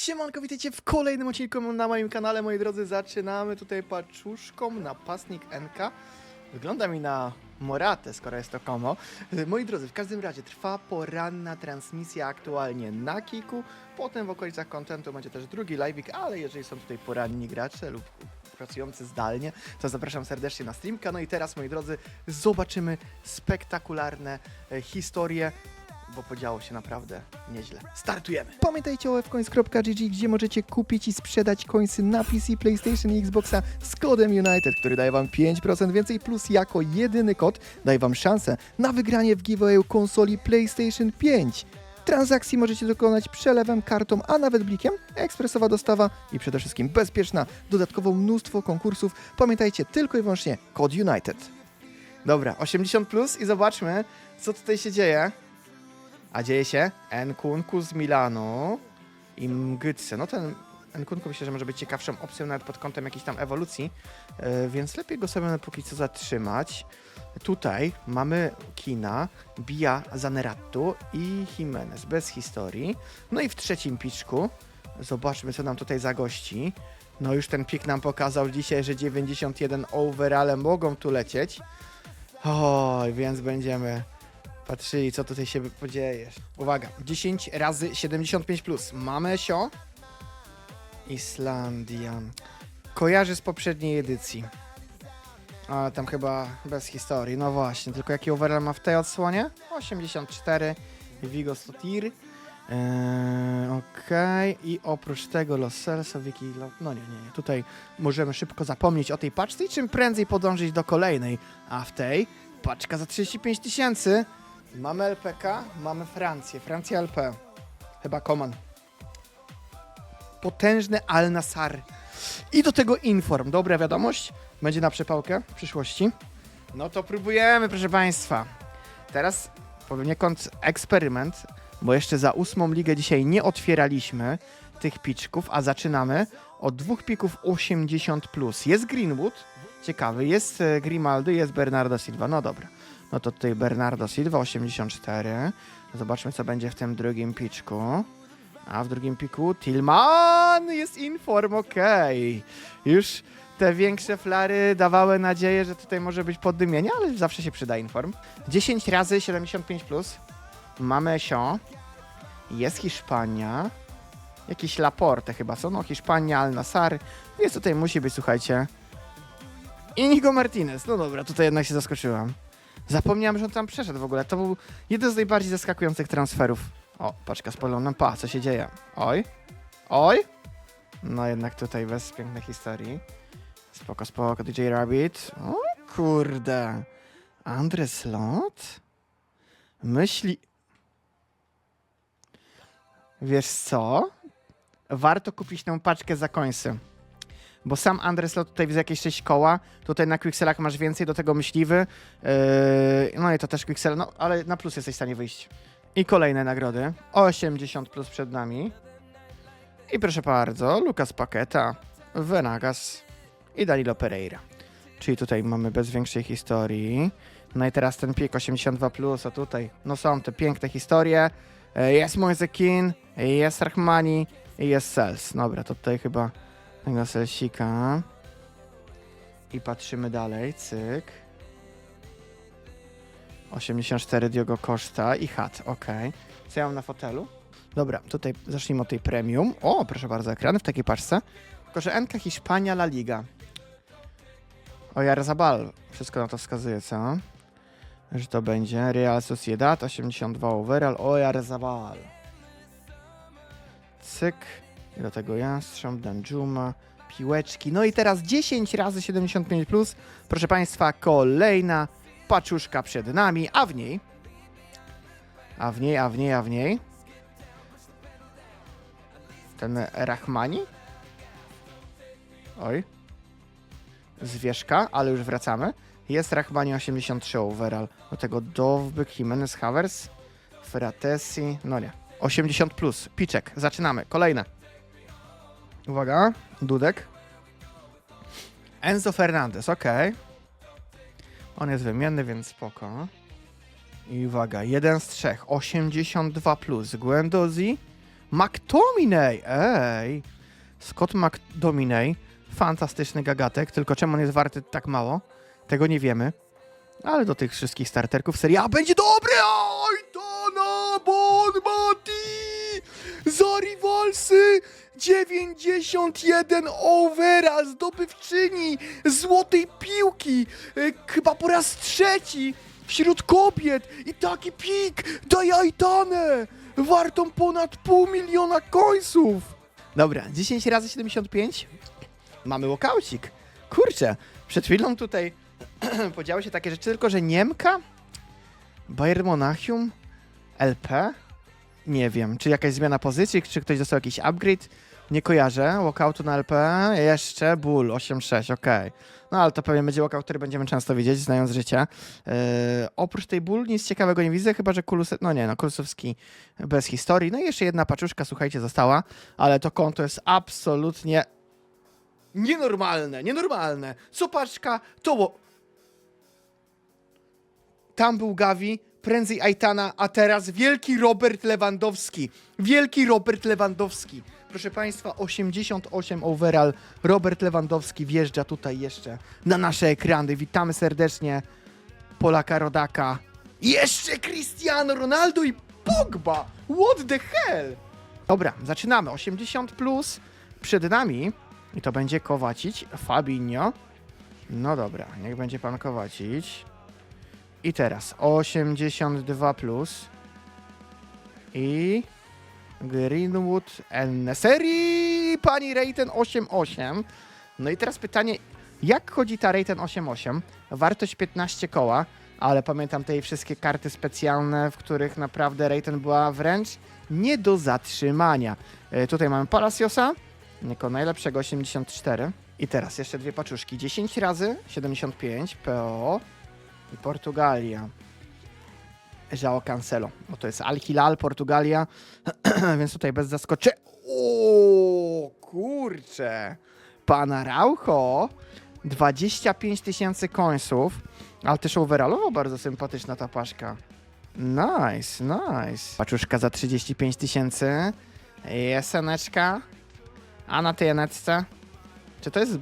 Siemanko, witajcie w kolejnym odcinku na moim kanale, moi drodzy. Zaczynamy tutaj paczuszką napastnik NK. Wygląda mi na Moratę, skoro jest to komo. Moi drodzy, w każdym razie trwa poranna transmisja aktualnie na Kiku. Potem w okolicach kontentu będzie też drugi live'ik, ale jeżeli są tutaj poranni gracze lub pracujący zdalnie, to zapraszam serdecznie na streamka. No i teraz, moi drodzy, zobaczymy spektakularne e, historie bo podziało się naprawdę nieźle. Startujemy! Pamiętajcie o fcoins.gg, gdzie możecie kupić i sprzedać coinsy na PC, PlayStation i Xboxa z kodem United, który daje wam 5% więcej, plus jako jedyny kod daje wam szansę na wygranie w giveawayu konsoli PlayStation 5. Transakcji możecie dokonać przelewem, kartą, a nawet blikiem, ekspresowa dostawa i przede wszystkim bezpieczna, dodatkowo mnóstwo konkursów. Pamiętajcie tylko i wyłącznie kod United. Dobra, 80 plus i zobaczmy, co tutaj się dzieje. A dzieje się Nkunku z Milanu i Mgytse. No ten Nkunku myślę, że może być ciekawszą opcją nawet pod kątem jakiejś tam ewolucji, e, więc lepiej go sobie póki co zatrzymać. Tutaj mamy Kina, Bia Zanerattu i Jimenez bez historii. No i w trzecim piczku zobaczmy, co nam tutaj zagości. No już ten pik nam pokazał dzisiaj, że 91 overale mogą tu lecieć. Oj, więc będziemy patrzyli, co tutaj się podzieje. Uwaga, 10 razy 75 plus. Mamy sio. Islandia. Kojarzy z poprzedniej edycji. A tam chyba bez historii. No właśnie, tylko jaki overall ma w tej odsłonie? 84. Vigo Stotir. Eee, Okej, i oprócz tego Los Celso, Wiki, no nie, nie, nie, tutaj możemy szybko zapomnieć o tej paczce i czym prędzej podążyć do kolejnej, a w tej paczka za 35 tysięcy, Mamy LPK, mamy Francję. Francja LP. Chyba Koman. Potężny Al Nassar. I do tego Inform. Dobra wiadomość. Będzie na przepałkę w przyszłości. No to próbujemy, proszę Państwa. Teraz poniekąd eksperyment, bo jeszcze za ósmą ligę dzisiaj nie otwieraliśmy tych piczków, a zaczynamy od dwóch pików 80+. Plus. Jest Greenwood, ciekawy, jest e, Grimaldo, jest Bernardo Silva. No dobra. No to tutaj Bernardo Silva 84. Zobaczmy, co będzie w tym drugim piczku. A w drugim piku Tillman jest inform, okej. Już te większe flary dawały nadzieję, że tutaj może być poddymienie, ale zawsze się przyda inform. 10 razy 75 plus. Mamy Sio. Jest Hiszpania. Jakiś Laporte chyba są. No Hiszpania, Al Nassr. Jest tutaj, musi być, słuchajcie. Inigo Martinez. No dobra, tutaj jednak się zaskoczyłam. Zapomniałem, że on tam przeszedł w ogóle. To był jeden z najbardziej zaskakujących transferów. O, paczka z polonem. Pa, co się dzieje? Oj. Oj. No jednak tutaj bez pięknej historii. Spoko, spoko, DJ Rabbit. O kurde. Andre Slot? Myśli... Wiesz co? Warto kupić tę paczkę za końsy. Bo sam Andreslot tutaj widzę jakieś 6 koła, tutaj na Quickselach masz więcej, do tego myśliwy, yy, no i to też Quicksell, no ale na plus jesteś w stanie wyjść. I kolejne nagrody, 80 plus przed nami. I proszę bardzo, Lucas Paqueta, Venagas i Danilo Pereira. Czyli tutaj mamy bez większej historii. No i teraz ten pik 82 plus, a tutaj, no są te piękne historie. Yy, Jest Moise Kean, jest Rachmani i jest Sels. Dobra, to tutaj chyba tego selsika. I patrzymy dalej, cyk. 84 Diogo Costa i hat, ok. Co ja mam na fotelu? Dobra, tutaj zacznijmy od tej premium. O, proszę bardzo, ekrany w takiej paczce. Tylko, że NK Hiszpania La Liga. Oyarzabal, wszystko na to wskazuje, co? Że to będzie Real Sociedad, 82 overall, Oyarzabal. Cyk. I do tego Jastrząb, Danjuma, piłeczki. No i teraz 10 razy 75+. Plus. Proszę Państwa, kolejna paczuszka przed nami, a w niej... A w niej, a w niej, a w niej... Ten Rachmani? Oj. Zwierzka, ale już wracamy. Jest Rachmani 83 overall. Do tego Dowbyk, Jimenez, Havers, Fratesi, no nie. 80 plus, piczek, zaczynamy, kolejne. Uwaga, Dudek. Enzo Fernandez, ok. On jest wymienny, więc spoko. I uwaga, jeden z trzech, 82 plus. Guendouzi, McTominay, ej! Scott McDominay, fantastyczny gagatek, tylko czemu on jest warty tak mało? Tego nie wiemy. Ale do tych wszystkich starterków serii A będzie dobry! Oj, to na Bonmati! Za Rivalsy! 91 overa, zdobywczyni złotej piłki, e, chyba po raz trzeci wśród kobiet i taki pik daje Aitane, wartą ponad pół miliona końców. Dobra, 10 razy 75, mamy łokaucik. Kurczę, przed chwilą tutaj podziały się takie rzeczy, tylko że Niemka, Bayern Monachium, LP, nie wiem, czy jakaś zmiana pozycji, czy ktoś dostał jakiś upgrade, nie kojarzę, walkoutu na LP, jeszcze ból 8-6, okej. No ale to pewnie będzie walkout, który będziemy często widzieć, znając życie. Yy, oprócz tej ból nic ciekawego nie widzę, chyba że Kulusek, no nie, no Kulusowski bez historii. No i jeszcze jedna paczuszka, słuchajcie, została, ale to konto jest absolutnie nienormalne, nienormalne. Co paczka, to... Tam był Gavi, prędzej Aitana, a teraz wielki Robert Lewandowski. Wielki Robert Lewandowski. Proszę Państwa, 88 overall. Robert Lewandowski wjeżdża tutaj jeszcze na nasze ekrany. Witamy serdecznie Polaka Rodaka. Jeszcze Cristiano Ronaldo i Pogba. What the hell? Dobra, zaczynamy. 80 plus przed nami. I to będzie Kowacić, Fabinho. No dobra, niech będzie pan Kowacić. I teraz 82 plus. I Greenwood Neseri pani Rayten 88. No i teraz pytanie, jak chodzi ta Rayten 88? Wartość 15 koła, ale pamiętam te wszystkie karty specjalne, w których naprawdę Rayten była wręcz nie do zatrzymania. E, tutaj mamy Palaciosa, jako najlepszego 84. I teraz jeszcze dwie paczuszki. 10 razy 75 PO i Portugalia. João Cancelo, bo to jest Al Hilal, Portugalia, więc tutaj bez zaskoczenia. O kurcze! Pana Raucho, 25 tysięcy końców, ale też overallowo bardzo sympatyczna ta paszka. Nice, nice. Paczuszka za 35 tysięcy, jeseneczka, a na tej enetce, czy to jest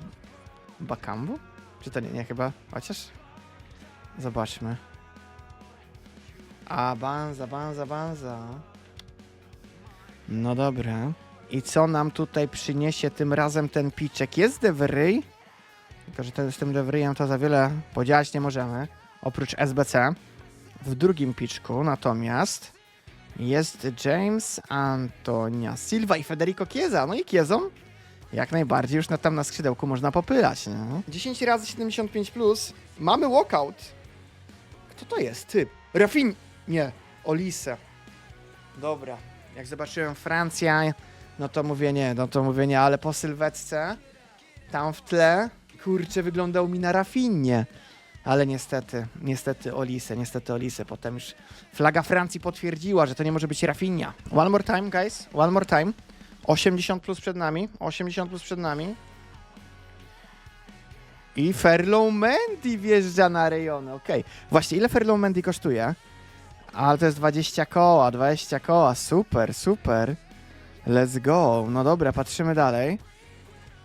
Bakambu? Czy to nie, nie chyba, chociaż zobaczmy. A, banza, banza, banza. No dobra. I co nam tutaj przyniesie tym razem ten piczek? Jest Devry, tylko że ten, z tym Devryjem to za wiele podziałać nie możemy, oprócz SBC. W drugim piczku natomiast jest James Antonia Silva i Federico Chiesa. No i Chiezą jak najbardziej już na, tam na skrzydełku można popylać. Nie? 10 razy 75 plus. Mamy walkout. Kto to jest? Ty. Rafin... Nie. Olise. Dobra. Jak zobaczyłem Francja, no to mówię nie, no to mówię nie, ale po sylwetce tam w tle, kurczę, wyglądał mi na Rafinnie. Ale niestety, niestety Olise, niestety Olise. Potem już flaga Francji potwierdziła, że to nie może być Rafinha. One more time, guys. One more time. 80 plus przed nami. 80 plus przed nami. I Ferlow Mendy wjeżdża na rejony. Okej. Właśnie, ile Ferlow Mendy kosztuje? Ale to jest 20 koła, 20 koła. Super, super. Let's go. No dobra, patrzymy dalej.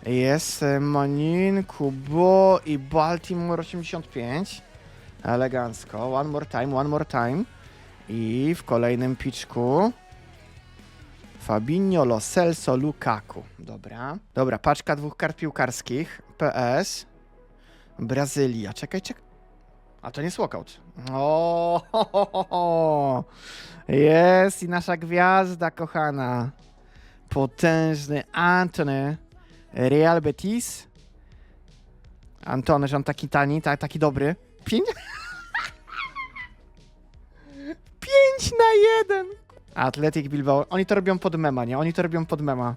Jest e, Monin, Kubo i Baltimore 85. Elegancko. One more time, one more time. I w kolejnym piczku Fabinho, Lo Celso, Lukaku. Dobra. Dobra, paczka dwóch kart piłkarskich. PS. Brazylia. Czekaj, czekaj. A to nie jest walkout. O. Jest i nasza gwiazda kochana. Potężny Antony. Real Betis. Antony, że on taki tani, ta, taki dobry. Pięć... Pięć na jeden. Atletic Bilbao. Oni to robią pod mema, nie? Oni to robią pod mema.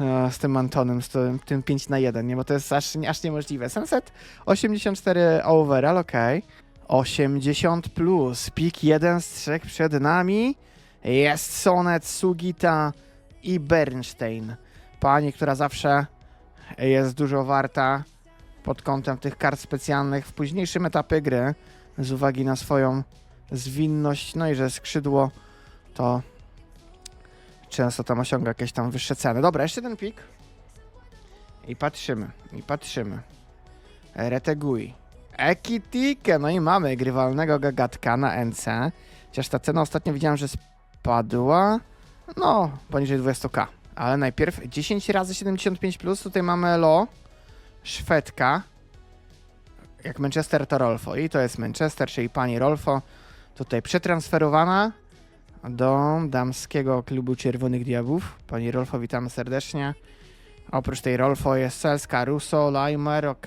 E, z tym Antonem, z tym, tym 5 na 1, nie? Bo to jest aż, aż niemożliwe. Sunset 84 overall, okej. 80 plus, pik jeden z trzech przed nami. Jest Sonet, Sugita i Bernstein. Pani, która zawsze jest dużo warta pod kątem tych kart specjalnych w późniejszym etapie gry, z uwagi na swoją zwinność, no i że skrzydło to często tam osiąga jakieś tam wyższe ceny. Dobra, jeszcze ten pik. I patrzymy, i patrzymy. Retegui. Ekitike, no i mamy grywalnego gagatka na NC. Chociaż ta cena ostatnio widziałem, że spadła. No, poniżej 20k. Ale najpierw 10 razy 75 plus. Tutaj mamy Lo, Szwedka. Jak Manchester to Rolfo. I to jest Manchester, czyli pani Rolfo. Tutaj przetransferowana do damskiego klubu Czerwonych Diabłów. Pani Rolfo, witamy serdecznie. Oprócz tej Rolfo jest Selska, Russo, Leimer, ok.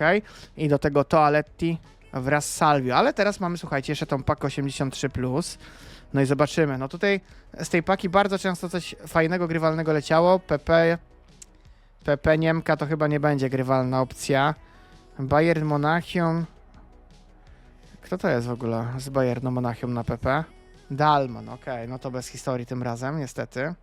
I do tego Toaletti wraz z Salvio. Ale teraz mamy, słuchajcie, jeszcze tą pakę 83+. Plus. No i zobaczymy. No tutaj z tej paki bardzo często coś fajnego, grywalnego leciało. PP, PP Niemka to chyba nie będzie grywalna opcja. Bayern Monachium. Kto to jest w ogóle z Bayernu Monachium na PP? Dalman, okej, no to bez historii tym razem, niestety.